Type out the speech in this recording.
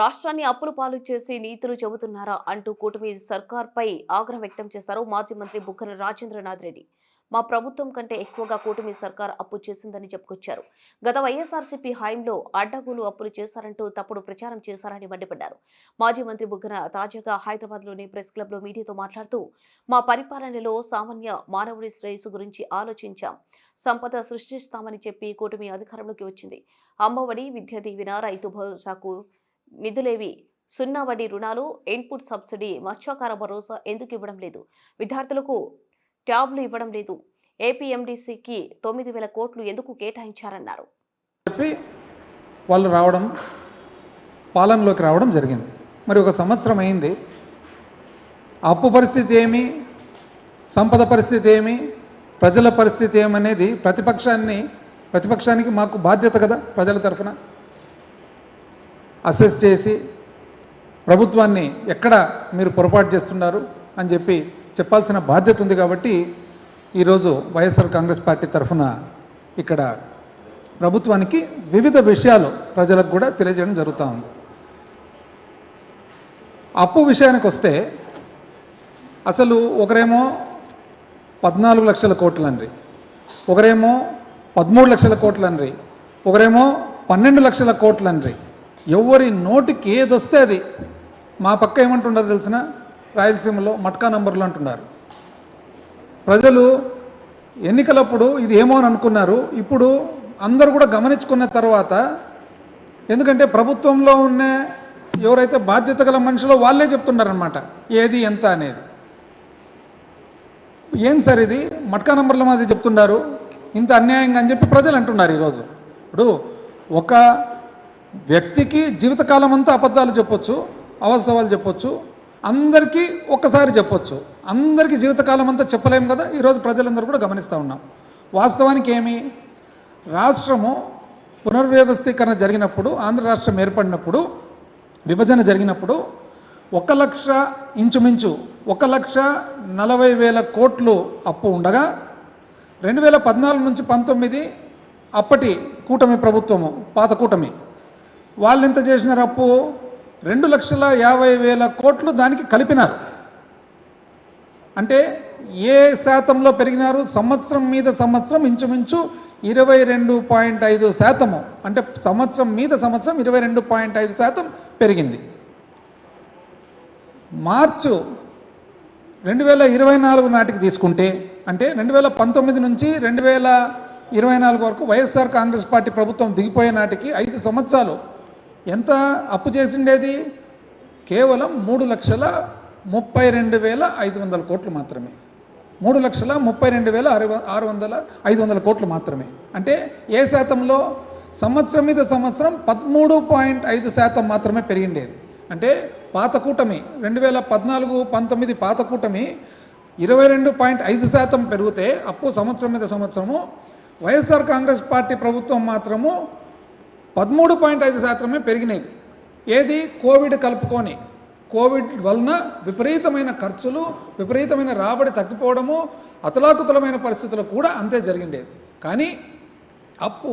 రాష్ట్రాన్ని అప్పుల పాలు చేసి నీతులు చెబుతున్నారా అంటూ కూటమి సర్కార్పై ఆగ్రహం వ్యక్తం చేశారు మాజీ మంత్రి బుగ్గన రాజేంద్రనాథ్ రెడ్డి. మా ప్రభుత్వం కంటే ఎక్కువగా కూటమి సర్కార్ అప్పు చేసిందని చెప్పుకొచ్చారు. గత వైఎస్ఆర్సీపీ హయాంలో అడ్డగోలు అప్పులు చేశారంటూ తప్పుడు ప్రచారం చేశారని మండిపడ్డారు. మాజీ మంత్రి బుగ్గన తాజాగా హైదరాబాద్లోని ప్రెస్ క్లబ్లో మీడియాతో మాట్లాడుతూ మా పరిపాలనలో సామాన్య మానవుడి శ్రేయస్సు గురించి ఆలోచించాం. సంపద సృష్టిస్తామని చెప్పి కూటమి అధికారంలోకి వచ్చింది. అమ్మఒడి విద్యా దీవెన రైతు భరోసాకు నిధులేవి సున్నా వడ్డీ రుణాలు ఇన్పుట్ సబ్సిడీ మత్స్యకార భరోసా ఎందుకు ఇవ్వడం లేదు? విద్యార్థులకు ట్యాబ్లు ఇవ్వడం లేదు. ఏపీఎండీసీకి తొమ్మిది వేల కోట్లు ఎందుకు కేటాయించారన్నారు? చెప్పి వాళ్ళు రావడం పాలనలోకి రావడం జరిగింది. మరి ఒక సంవత్సరం అయింది. అప్పు పరిస్థితి ఏమి? సంపద పరిస్థితి ఏమి? ప్రజల పరిస్థితి ఏమనేది ప్రతిపక్షాన్ని ప్రతిపక్షానికి మాకు బాధ్యత కదా ప్రజల తరఫున? అసెస్ చేసి ప్రభుత్వాన్ని ఎక్కడ మీరు పొరపాటు చేస్తున్నారు అని చెప్పి చెప్పాల్సిన బాధ్యత ఉంది కాబట్టి ఈరోజు వైఎస్ఆర్ కాంగ్రెస్ పార్టీ తరఫున ఇక్కడ ప్రభుత్వానికి వివిధ విషయాలు ప్రజలకు కూడా తెలియజేయడం జరుగుతూ ఉంది. అప్పు విషయానికి వస్తే అసలు ఒకరేమో పద్నాలుగు లక్షల కోట్లండ్రి ఒకరేమో పదమూడు లక్షల కోట్లండ్రి ఒకరేమో పన్నెండు లక్షల కోట్లండ్రి ఎవరి నోటికి ఏది వస్తే అది. మా పక్క ఏమంటుండదు తెలిసిన? రాయలసీమలో మట్కా నంబర్లు అంటున్నారు. ప్రజలు ఎన్నికలప్పుడు ఇది ఏమో అని అనుకున్నారు. ఇప్పుడు అందరూ కూడా గమనించుకున్న తర్వాత ఎందుకంటే ప్రభుత్వంలో ఉన్న ఎవరైతే బాధ్యత గల మనుషులో వాళ్ళే చెప్తున్నారనమాట ఏది ఎంత అనేది. ఏం సార్ ఇది? మట్కా నంబర్ల మాది చెప్తున్నారు. ఇంత అన్యాయంగా అని చెప్పి ప్రజలు అంటున్నారు ఈరోజు. ఇప్పుడు ఒక వ్యక్తికి జీవితకాలం అంతా అబద్ధాలు చెప్పొచ్చు అవసవాలు చెప్పొచ్చు అందరికీ ఒక్కసారి చెప్పొచ్చు. అందరికీ జీవితకాలం అంతా చెప్పలేము కదా? ఈరోజు ప్రజలందరూ కూడా గమనిస్తూ ఉన్నాం. వాస్తవానికి ఏమి? రాష్ట్రము పునర్వ్యవస్థీకరణ జరిగినప్పుడు ఆంధ్ర రాష్ట్రం ఏర్పడినప్పుడు విభజన జరిగినప్పుడు ఒక లక్ష ఇంచుమించు ఒక లక్ష నలభై వేల కోట్లు అప్పు ఉండగా రెండు వేల పద్నాలుగు నుంచి పంతొమ్మిది అప్పటి కూటమి ప్రభుత్వము పాత కూటమి వాళ్ళు ఎంత చేసినారు అప్పు రెండు లక్షల యాభై వేల కోట్లు దానికి కలిపినారు. అంటే ఏ శాతంలో పెరిగినారు? సంవత్సరం మీద సంవత్సరం ఇంచుమించు ఇరవై రెండు పాయింట్ ఐదు శాతము. అంటే సంవత్సరం మీద సంవత్సరం ఇరవై రెండు పాయింట్ ఐదు శాతం పెరిగింది. మార్చు రెండు వేల ఇరవై నాలుగు నాటికి తీసుకుంటే అంటే రెండు వేల పంతొమ్మిది నుంచి రెండు వేల ఇరవై నాలుగు వరకు వైఎస్ఆర్ కాంగ్రెస్ పార్టీ ప్రభుత్వం దిగిపోయే నాటికి ఐదు సంవత్సరాలు ఎంత అప్పు చేసిండేది? కేవలం మూడు లక్షల ముప్పై రెండు వేల ఐదు వందల కోట్లు మాత్రమే. మూడు లక్షల ముప్పై రెండు వేల ఆరు ఆరు వందల ఐదు వందల కోట్లు మాత్రమే. అంటే ఏ శాతంలో? సంవత్సరం మీద సంవత్సరం పదమూడు పాయింట్ ఐదు శాతం మాత్రమే పెరిగిండేది. అంటే పాత కూటమి రెండు వేల పద్నాలుగు పంతొమ్మిది పాత కూటమి ఇరవై రెండు పాయింట్ ఐదు శాతం పెరిగితే అప్పు సంవత్సరం మీద సంవత్సరము వైఎస్ఆర్ కాంగ్రెస్ పార్టీ ప్రభుత్వం మాత్రము పదమూడు పాయింట్ ఐదు శాతమే పెరిగినది. ఏది? కోవిడ్ కలుపుకొని. కోవిడ్ వలన విపరీతమైన ఖర్చులు విపరీతమైన రాబడి తగ్గిపోవడము అతలాకుతలమైన పరిస్థితులు కూడా అంతే జరిగిండేది. కానీ అప్పు